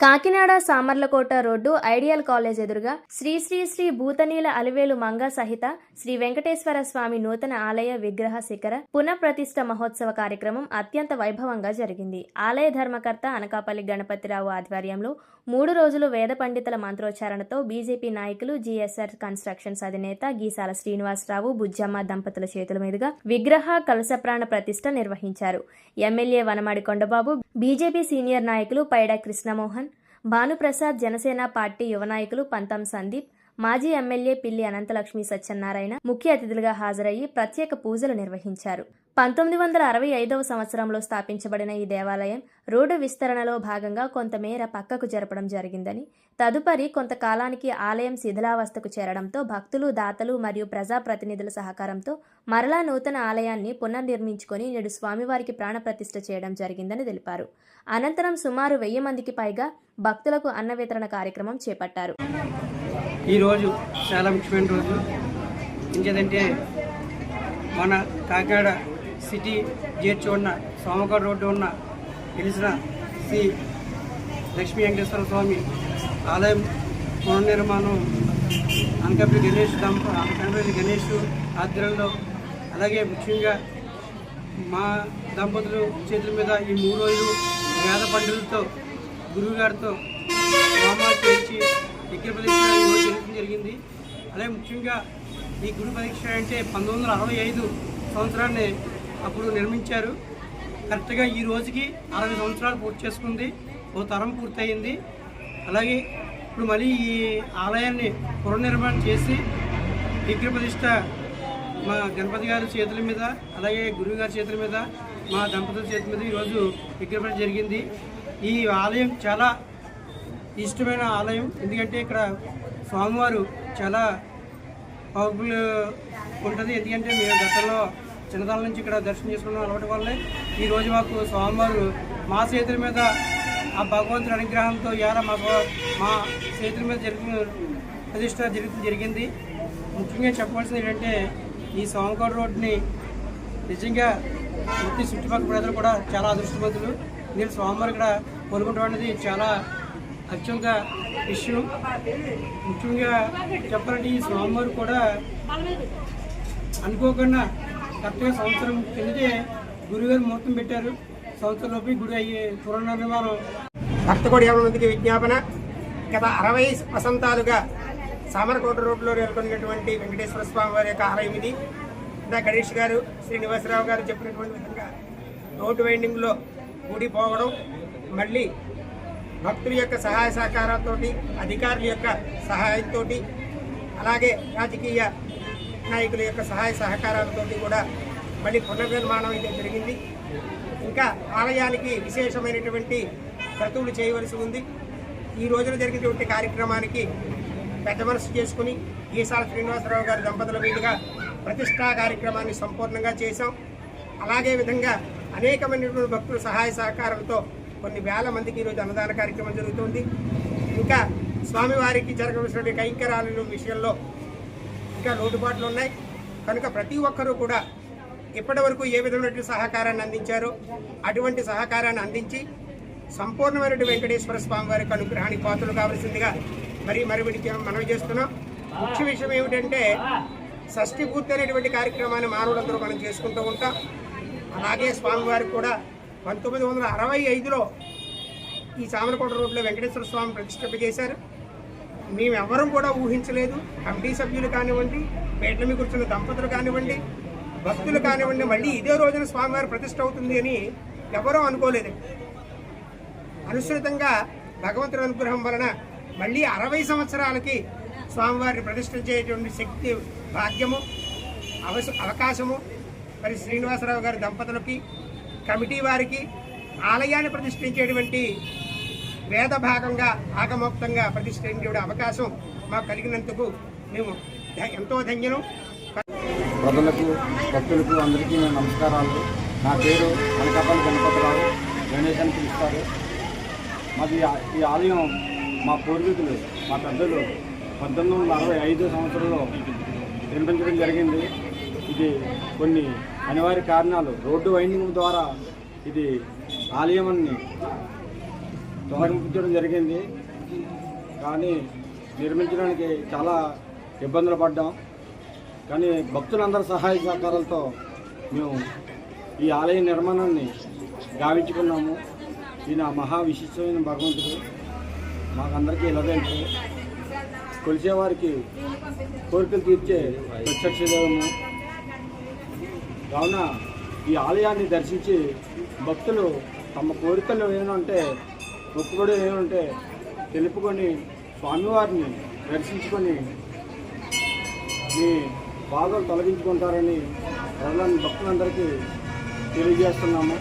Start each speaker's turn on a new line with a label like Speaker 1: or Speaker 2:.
Speaker 1: Kakinada Samarlakota road ideal college ఎదురుగా శ్రీ శ్రీ శ్రీ భూతనీల అలివేలు మంగ సహిత శ్రీ వెంకటేశ్వర స్వామి నూతన ఆలయ విగ్రహ శిఖర పునఃప్రతిష్ఠ మహోత్సవ కార్యక్రమం అత్యంత వైభవంగా జరిగింది. ఆలయ ధర్మకర్త అనకాపల్లి గణపతిరావు ఆధ్వర్యంలో మూడు రోజులు వేద పండితుల మంత్రోచ్చారణతో బీజేపీ నాయకులు జీఎస్ఆర్ కన్స్ట్రక్షన్స్ అధినేత గీసాల శ్రీనివాసరావు బుజ్జమ్మ దంపతుల చేతుల మీదుగా విగ్రహ కలశప్రాణ ప్రతిష్ట నిర్వహించారు. MLA Vanamadi Kondababu BJP senior నాయకులు పైడా కృష్ణమోహన్ భానుప్రసాద్ జనసేన పార్టీ యువ నాయకులు పంతం సందీప్ మాజీ ఎమ్మెల్యే పిల్లి అనంతలక్ష్మి సత్యనారాయణ ముఖ్య అతిథులుగా హాజరయ్యి ప్రత్యేక పూజలు నిర్వహించారు. పంతొమ్మిది వందల అరవై ఐదవ సంవత్సరంలో స్థాపించబడిన ఈ దేవాలయం రోడ్డు విస్తరణలో భాగంగా కొంతమేర పక్కకు జరపడం జరిగిందని తదుపరి కొంతకాలానికి ఆలయం శిథిలావస్థకు చేరడంతో భక్తులు దాతలు మరియు ప్రజాప్రతినిధుల సహకారంతో మరలా నూతన ఆలయాన్ని పునర్నిర్మించుకొని నేడు స్వామివారికి ప్రాణప్రతిష్ఠ చేయడం జరిగిందని తెలిపారు. అనంతరం సుమారు వెయ్యి మందికి పైగా భక్తులకు అన్న వితరణ కార్యక్రమం చేపట్టారు.
Speaker 2: ఈరోజు చాలా ముఖ్యమైన రోజు. ఇంకేదంటే మన కాకినాడ సిటీ చేర్చి ఉన్న సోమగఢ రోడ్డు ఉన్న తెలిసిన శ్రీ లక్ష్మీ వెంకటేశ్వర స్వామి ఆలయం పునర్నిర్మాణం అనకాపల్లి గణేష్ దంప అనకాపల్లి గణేష్ ఆధ్వర్యంలో అలాగే ముఖ్యంగా మా దంపతులు చేతుల మీద ఈ మూడు రోజులు వేద పండుగలతో గురువుగారితో హోమాలు చేర్చి విగ్రహ ప్రదక్షిణ జరగడం జరిగింది. అలాగే ముఖ్యంగా ఈ గురు పరీక్ష అంటే పంతొమ్మిది వందల అరవై ఐదు సంవత్సరాన్ని అప్పుడు నిర్మించారు. కరెక్ట్గా ఈ రోజుకి అరవై సంవత్సరాలు పూర్తి చేసుకుంది. ఓ తరం పూర్తయింది. అలాగే ఇప్పుడు మళ్ళీ ఈ ఆలయాన్ని పునర్నిర్మాణం చేసి విగ్రహ ప్రతిష్ట మా గణపతి గారి చేతుల మీద అలాగే గురువు గారి చేతుల మీద మా దంపతుల చేతుల మీద ఈరోజు విగ్రహ జరిగింది. ఈ ఆలయం చాలా ఇష్టమైన ఆలయం. ఎందుకంటే ఇక్కడ స్వామివారు చాలా పవర్ఫుల్ ఉంటుంది. ఎందుకంటే మేము గతంలో చిన్నతనం నుంచి ఇక్కడ దర్శనం చేసుకున్న అలవాటు వల్లే ఈరోజు మాకు స్వామివారు మా చేతుల మీద ఆ భగవంతుడి అనుగ్రహంతో ఇవాళ మాకు మా చేతుల మీద జరిగిన ప్రతిష్ట జరుగుతుంది జరిగింది. ముఖ్యంగా చెప్పవలసింది ఏంటంటే ఈ సోమకోట రోడ్ని నిజంగా మొత్తం చుట్టుపక్కల ప్రజలు కూడా చాలా అదృష్టవంతులు. నేను స్వామివారు ఇక్కడ కోరుకుంటాం అనేది చాలా అత్యంత విషయం ముఖ్యంగా చెప్పాలంటే ఈ స్వామివారు కూడా అనుకోకుండా కరెక్ట్గా సంవత్సరం కిందటే గురుగారు ముహూర్తం పెట్టారు. సంవత్సరంలోపు గుడి అయ్యే అయ్యి పునర్నిర్మాణం
Speaker 3: భక్తకోడి మందికి విజ్ఞాపన. గత అరవై వసంతాలుగా సామరకోట రోడ్లో నెలకొన్నటువంటి వెంకటేశ్వర స్వామి వారి యొక్క ఆలయం ఇది. ఇందా గణేష్ గారు శ్రీనివాసరావు గారు చెప్పినటువంటి విధంగా రోడ్డు వైండింగ్లో గుడి పోవడం మళ్ళీ భక్తుల యొక్క సహాయ సహకారాలతో అధికారుల యొక్క సహాయంతో అలాగే రాజకీయ నాయకుల యొక్క సహాయ సహకారాలతో కూడా మళ్ళీ పునర్నిర్మాణం అయితే జరిగింది. ఇంకా ఆలయానికి విశేషమైనటువంటి క్రతువులు చేయవలసి ఉంది. ఈ రోజున జరిగినటువంటి కార్యక్రమానికి పెద్ద మనసు చేసుకుని ఈసాల శ్రీనివాసరావు గారి దంపతుల మీదుగా ప్రతిష్టా కార్యక్రమాన్ని సంపూర్ణంగా చేశాం. అలాగే విధంగా అనేకమైనటువంటి భక్తుల సహాయ సహకారంతో కొన్ని వేల మందికి ఈరోజు అన్నదాన కార్యక్రమం జరుగుతుంది. ఇంకా స్వామివారికి జరగవలసినటువంటి కైంకరాలు విషయంలో ఇంకా లోటుపాట్లు ఉన్నాయి. కనుక ప్రతి ఒక్కరూ కూడా ఇప్పటి వరకు ఏ విధమైనటువంటి సహకారాన్ని అందించారో అటువంటి సహకారాన్ని అందించి సంపూర్ణమైనటువంటి వెంకటేశ్వర స్వామి వారికి అనుగ్రహానికి పాత్రలు కావాల్సిందిగా మరి మరి మనవి చేస్తున్నాం. ముఖ్య విషయం ఏమిటంటే షష్ఠి పూర్తి అనేటువంటి కార్యక్రమాన్ని మానవులందరూ మనం చేసుకుంటూ ఉంటాం. అలాగే స్వామివారికి కూడా పంతొమ్మిది వందల అరవై ఐదులో ఈ సామరకోట రోడ్లో వెంకటేశ్వర స్వామి ప్రతిష్టప చేశారు. మేమెవరం కూడా ఊహించలేదు. కమిటీ సభ్యులు కానివ్వండి పేటమి మీద కూర్చున్న దంపతులు కానివ్వండి భక్తులు కానివ్వండి మళ్ళీ ఇదే రోజున స్వామివారి ప్రతిష్ట అవుతుంది అని ఎవరూ అనుకోలేదు. అనుసృతంగా భగవంతుడి అనుగ్రహం వలన మళ్ళీ అరవై సంవత్సరాలకి స్వామివారిని ప్రతిష్ఠించేటువంటి శక్తి భాగ్యము అవకాశము మరి శ్రీనివాసరావు గారి దంపతులకి కమిటీ వారికి ఆలయాన్ని ప్రతిష్ఠించేటువంటి వేద భాగంగా ఆగమోక్తంగా ప్రతిష్ఠించే అవకాశం మాకు కలిగినందుకు మేము ఎంతో ధన్యనం
Speaker 4: ప్రజలకు భక్తులకు అందరికీ నమస్కారాలు. నా పేరు అనకాపల్లి గణపతిరావు. గణేష్ అని పిలుస్తారు. మాది ఈ ఆలయం మా పూర్వీకులు మా పెద్దలు పంతొమ్మిది వందల అరవై ఐదు సంవత్సరంలో నిర్మించడం జరిగింది. ఇది కొన్ని అనివార్య కారణాలు. రోడ్డు వైండింగ్ ద్వారా ఇది ఆలయాన్ని తొలగించడం జరిగింది. కానీ నిర్మించడానికి చాలా ఇబ్బందులు పడ్డాం. కానీ భక్తులందరి సహాయ సహకారాలతో మేము ఈ ఆలయ నిర్మాణాన్ని గావించుకున్నాము. ఈయన మహా విశిష్టమైన భగవంతుడు. మాకందరికీ ఇలా తెలుసు కొలిచేవారికి కోరికలు తీర్చే ప్రత్యక్ష దైవము కావున ఈ ఆలయాన్ని దర్శించి భక్తులు తమ కోరికలు ఏమంటే మొక్కుబడి ఏమంటే తెలుపుకొని స్వామివారిని దర్శించుకొని మీ బాధలు తొలగించుకుంటారని ప్రజలను భక్తులందరికీ తెలియజేస్తున్నాము.